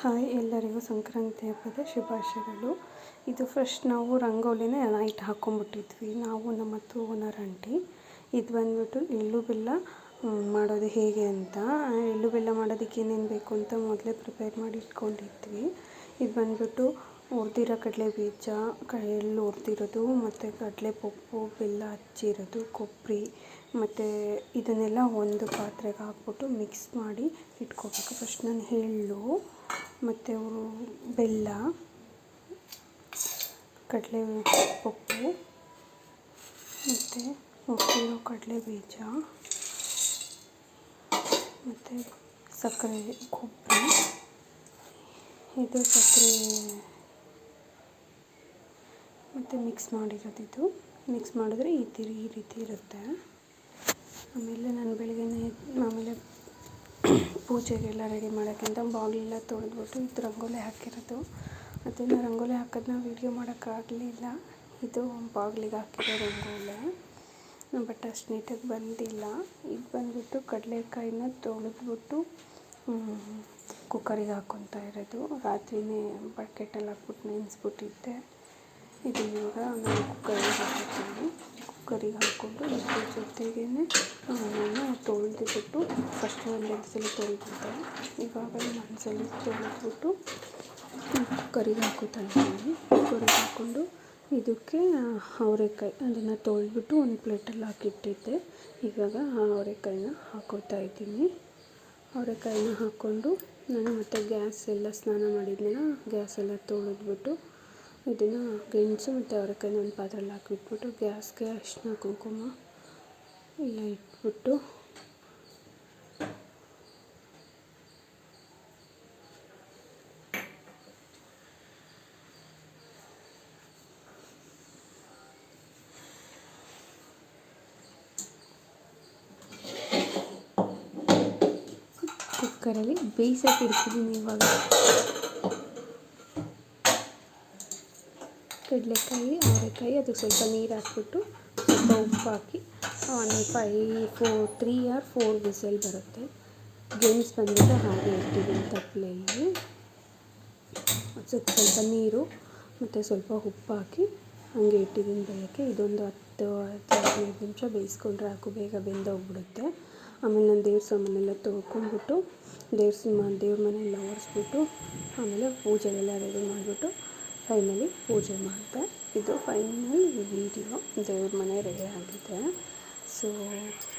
Hi ಎಲ್ಲರಿಗೂ ಸಂಕ್ರಾಂತಿ ಹಬ್ಬದ ಶುಭಾಶಯಗಳು. ಇದು ಫಸ್ಟ್ ನಾವು ರಂಗೋಲಿನ ನೈಟ್ ಹಾಕ್ಕೊಂಬಿಟ್ಟಿದ್ವಿ ನಾವು ನಮ್ಮ ಹತ್ತು ಓನರ್ ಆಂಟಿ ಇದು ಬಂದ್ಬಿಟ್ಟು ಎಳ್ಳು ಬೆಲ್ಲ ಮಾಡೋದು ಹೇಗೆ ಅಂತ. ಎಳ್ಳು ಬೆಲ್ಲ ಮಾಡೋದಕ್ಕೆ ಏನೇನು ಬೇಕು ಅಂತ ಮೊದಲೇ ಪ್ರಿಪೇರ್ ಮಾಡಿ ಇಟ್ಕೊಂಡಿದ್ವಿ. ಇದು ಬಂದ್ಬಿಟ್ಟು ಹುರಿದಿರೋ ಕಡಲೆ ಬೀಜ ಎಳ್ಳು ಹುರಿದಿರೋದು ಮತ್ತು ಕಡಲೆ ಪಪ್ಪು ಬೆಲ್ಲ ಹಚ್ಚಿರೋದು, ಕೊಬ್ಬರಿ, ಮತ್ತು ಇದನ್ನೆಲ್ಲ ಒಂದು ಪಾತ್ರೆಗೆ ಹಾಕ್ಬಿಟ್ಟು ಮಿಕ್ಸ್ ಮಾಡಿ ಇಟ್ಕೋಬೇಕು. ಫಸ್ಟ್ ನಾನು ಎಳ್ಳು ಮತ್ತು ಬೆಲ್ಲ, ಕಡಲೆ ಪಪ್ಪು, ಮತ್ತು ಹುರಿದಿರೋ ಕಡಲೆ ಬೀಜ, ಮತ್ತು ಸಕ್ಕರೆ ಕೊಬ್ಬರಿ. ಇದು ಸಕ್ಕರೆ ಮತ್ತು ಮಿಕ್ಸ್ ಮಾಡಿರೋದು ಇದು. ಮಿಕ್ಸ್ ಮಾಡಿದ್ರೆ ಈ ತಿರು ಈ ರೀತಿ ಇರುತ್ತೆ. ಆಮೇಲೆ ನಾನು ಬೆಳಗ್ಗೆನೇ ಆಮೇಲೆ ಪೂಜೆಗೆಲ್ಲ ರೆಡಿ ಮಾಡೋಕ್ಕಿಂತ ಬಾಗಿಲೆಲ್ಲ ತೊಳೆದ್ಬಿಟ್ಟು ಇದು ರಂಗೋಲಿ ಹಾಕಿರೋದು. ಅದನ್ನು ರಂಗೋಲಿ ಹಾಕೋದನ್ನ ವೀಡಿಯೋ ಮಾಡೋಕ್ಕಾಗಲಿಲ್ಲ. ಇದು ಬಾಗಿಲಿಗೆ ಹಾಕಿರೋ ರಂಗೋಲಿ. ಬಟ್ ಅಷ್ಟು ನೀಟಾಗಿ ಬಂದಿಲ್ಲ. ಇದು ಬಂದುಬಿಟ್ಟು ಕಡಲೆಕಾಯಿನ ತೊಳೆದ್ಬಿಟ್ಟು ಕುಕ್ಕರಿಗೆ ಹಾಕ್ಕೊತಾ ಇರೋದು. ರಾತ್ರಿಯೇ ಬಕೆಟಲ್ಲಿ ಹಾಕ್ಬಿಟ್ಟು ನೆನೆಸ್ಬಿಟ್ಟಿದ್ದೆ. ಇದು ಇವಾಗ ನಾನು ಕುಕ್ಕರಿಗೆ ಹಾಕಿದ್ದೀನಿ ಕುಕ್ಕರಿಗೆ ಹಾಕ್ಕೊಂಡು ಇದ್ರ ಜೊತೆಗೇ ನಾನು ತೊಳೆದುಬಿಟ್ಟು ಫಸ್ಟ್ ಒಂದೆರಡು ಸಲ ತೊಳೆದಿದ್ದೆ ಇವಾಗ ಇನ್ನೊಂದು ಸಲ ತೊಳೆದ್ಬಿಟ್ಟು ಕುಕ್ಕರಿಗೆ ಹಾಕೋತಾ ಇದ್ದೀನಿ. ಕುಕ್ಕರಿಗೆ ಹಾಕ್ಕೊಂಡು ಇದಕ್ಕೆ ಅವರೆಕಾಯಿ ಅದನ್ನು ತೊಳೆದ್ಬಿಟ್ಟು ಒಂದು ಪ್ಲೇಟಲ್ಲಿ ಹಾಕಿಟ್ಟಿದ್ದೆ. ಇವಾಗ ಅವರೆಕಾಯಿನ ಹಾಕೋತಾ ಇದ್ದೀನಿ. ಅವರೆಕಾಯಿನ ಹಾಕ್ಕೊಂಡು ನಾನು ಮತ್ತು ಗ್ಯಾಸ್ ಎಲ್ಲ ಸ್ನಾನ ಮಾಡಿದ್ನಲ್ಲ, ಗ್ಯಾಸ್ ಎಲ್ಲ ತೊಳೆದ್ಬಿಟ್ಟು ಇದನ್ನು ಗೆಣಸು ಮತ್ತು ಅವರೆಕಾಯಿನ ಒಂದು ಪಾತ್ರೆಲಿ ಹಾಕಿಟ್ಬಿಟ್ಟು ಗ್ಯಾಸ್ಗೆ ಅರಿಶಿನ ಕುಂಕುಮ ಎಲ್ಲ ಇಟ್ಬಿಟ್ಟು ಕುಕ್ಕರಲ್ಲಿ ಬೇಯಿಸೋಕೆ ಇಡ್ತಿದ್ದೀನಿ ಇವಾಗ. ಕಡಲೆಕಾಯಿ ಅವರೆಕಾಯಿ ಅದಕ್ಕೆ ಸ್ವಲ್ಪ ನೀರು ಹಾಕ್ಬಿಟ್ಟು ಸ್ವಲ್ಪ ಉಪ್ಪು ಹಾಕಿ ಒಂದು five four three or four whistle ಬರುತ್ತೆ. ಗೆಣಸು ಬಂದ್ಬಿಟ್ಟು ಹಾಗೆ ಇಟ್ಟಿದ್ದೀನಿ ತಪ್ಪಲೆಯಲ್ಲಿ ಅದಕ್ಕೆ ಸ್ವಲ್ಪ ನೀರು, ಮತ್ತು ಸ್ವಲ್ಪ ಉಪ್ಪು ಹಾಕಿ ಹಾಗೆ ಇಟ್ಟಿದ್ದೀನಿ ಬೇಯೋಕ್ಕೆ ಇದೊಂದು ಹತ್ತು ಹದಿನೈದು ನಿಮಿಷ ಬೇಯಿಸ್ಕೊಂಡ್ರೆ ಹಾಕು ಬೇಗ ಬೆಂದೋಗ್ಬಿಡುತ್ತೆ. ಆಮೇಲೆ ನಾನು ದೇವ್ರ ಸಾಮಾನೆಲ್ಲ ತೊಳ್ಕೊಂಡ್ಬಿಟ್ಟು, ದೇವ್ರ ಸಿಂಹ, ದೇವ್ರ ಮನೆಯೆಲ್ಲ ಒರೆಸ್ಬಿಟ್ಟು, ಆಮೇಲೆ ಪೂಜೆಗೆಲ್ಲ ರೆಡಿ ಮಾಡಿಬಿಟ್ಟು ಫೈನಲಿ ಪೂಜೆ ಮಾಡಿದೆ. ಇದು ಫೈನಲ್ ವೀಡಿಯೋ ದೇವ್ರ ಮನೆ ರೆಡಿ ಆಗಿದೆ. ಸೊ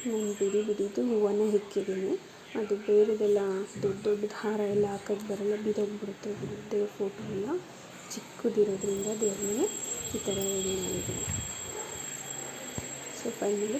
ನಾನು ಬಿಡಿ ಬಿಡಿದು ಹೂವನ್ನೇ ಇಕ್ಕಿದ್ದೀನಿ. ಅದು ಬೇರೆದೆಲ್ಲ ದೊಡ್ಡ ದೊಡ್ಡದು ಹಾರ ಎಲ್ಲ ಹಾಕೋದು ಬರಲ್ಲ, ಬಿದ್ದೋಗ್ಬಿಡುತ್ತೆ ದೇವ್ರ ಫೋಟೋ ಎಲ್ಲ. ಚಿಕ್ಕದಿರೋದ್ರಿಂದ ದೇವ್ರ ಮನೆ ಈ ಥರ ರೆಡಿ ಮಾಡಿದ್ದೀನಿ. So finally